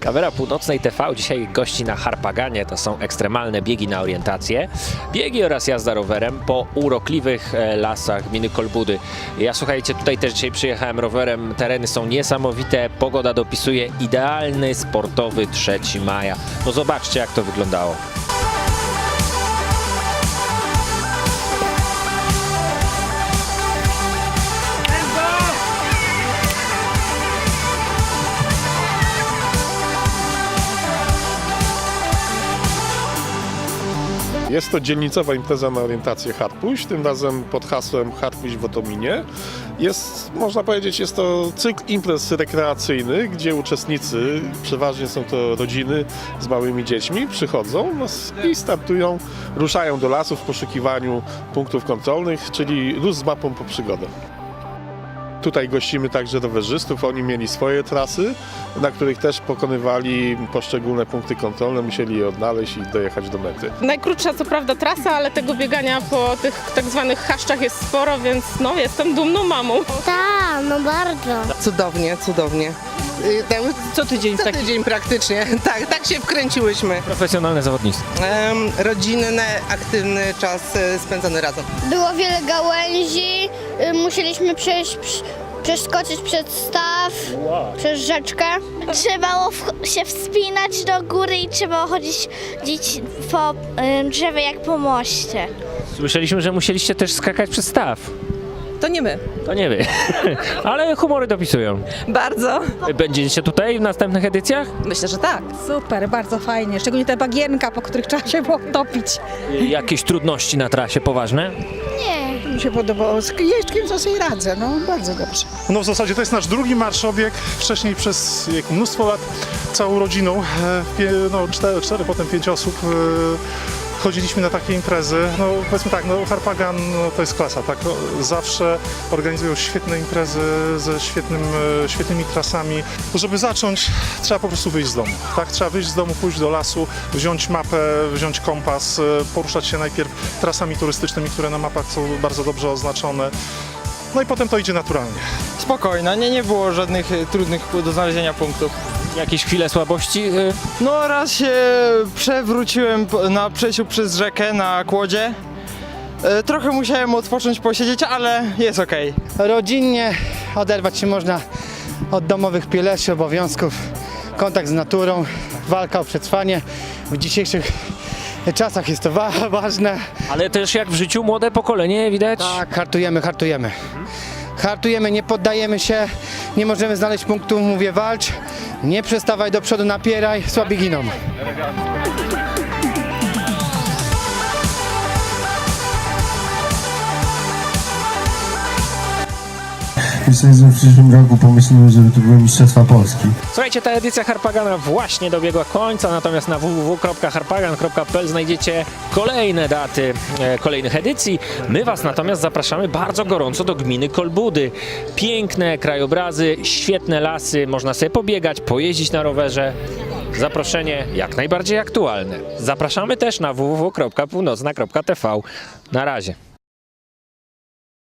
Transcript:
Kamera Północnej TV dzisiaj gości na Harpaganie. To są ekstremalne biegi na orientację, biegi oraz jazda rowerem po urokliwych e, lasach gminy Kolbudy. Ja słuchajcie, tutaj też dzisiaj przyjechałem rowerem. Tereny są niesamowite, pogoda dopisuje idealny sportowy 3 maja. No zobaczcie jak to wyglądało. Jest to dzielnicowa impreza na orientację Harpuś, tym razem pod hasłem Harpuś w Otominie. Jest, można powiedzieć, jest to cykl imprez rekreacyjnych, gdzie uczestnicy, przeważnie są to rodziny z małymi dziećmi, przychodzą no, i startują, ruszają do lasu w poszukiwaniu punktów kontrolnych, czyli rusz z mapą po przygodę. Tutaj gościmy także rowerzystów. Oni mieli swoje trasy, na których też pokonywali poszczególne punkty kontrolne, musieli je odnaleźć i dojechać do mety. Najkrótsza co prawda trasa, ale tego biegania po tych tak zwanych chaszczach jest sporo, więc no jestem dumną mamą. Tak, no bardzo. Cudownie, cudownie. Y, tam Co tydzień Co tydzień praktycznie. Tak, tak się wkręciłyśmy. Profesjonalne zawodnictwo. Em, rodzinny, aktywny czas e, spędzony razem. Było wiele gałęzi, y, musieliśmy przejść, przy- przeskoczyć przez staw, przez rzeczkę. Trzeba było w- się wspinać do góry i trzeba było chodzić po ym, drzewie jak po moście. Słyszeliśmy, że musieliście też skakać przez staw. To nie my. To nie wy, ale humory dopisują. Bardzo. Będziecie tutaj w następnych edycjach? Myślę, że tak. Super, bardzo fajnie. Szczególnie te bagienka, po których trzeba się było topić. Jakieś trudności na trasie poważne? Mi się podobało. Z jeźdźkiem to sobie radzę, no bardzo dobrze. No w zasadzie to jest nasz drugi marszobieg. Wcześniej przez jak mnóstwo lat całą rodziną, e, pie, no cztery, cztery, potem pięć osób e, chodziliśmy na takie imprezy. No powiedzmy tak, no Harpagan no, to jest klasa, tak? O, Zawsze organizują świetne imprezy ze świetnym, e, świetnymi trasami. To żeby zacząć, trzeba po prostu wyjść z domu, tak? Trzeba wyjść z domu, pójść do lasu, wziąć mapę, wziąć kompas, e, poruszać się najpierw trasami turystycznymi, które na mapach są bardzo dobrze oznaczone. No i potem to idzie naturalnie. Spokojna, nie, nie było żadnych e, trudnych do znalezienia punktów. Jakieś chwile słabości? Y, No raz się przewróciłem po- na przejściu przez rzekę na kłodzie. E, Trochę musiałem odpocząć, posiedzieć, ale jest okej. rodzinnie oderwać się można od domowych pieleszy, obowiązków, kontakt z naturą, walka o przetrwanie. W dzisiejszych czasach jest to wa- ważne. Ale też jak w życiu młode pokolenie widać. Tak, hartujemy, hartujemy. Hartujemy, nie poddajemy się, nie możemy znaleźć punktu, mówię walcz, nie przestawaj do przodu, napieraj, słabi giną. W przyszłym roku pomyślimy, żeby to były Mistrzostwa Polski. Słuchajcie, ta edycja Harpagana właśnie dobiegła końca, natomiast na www.harpagan.pl znajdziecie kolejne daty e, kolejnych edycji. My Was natomiast zapraszamy bardzo gorąco do gminy Kolbudy. Piękne krajobrazy, świetne lasy, można sobie pobiegać, pojeździć na rowerze. Zaproszenie jak najbardziej aktualne. Zapraszamy też na www.północna.tv. Na razie.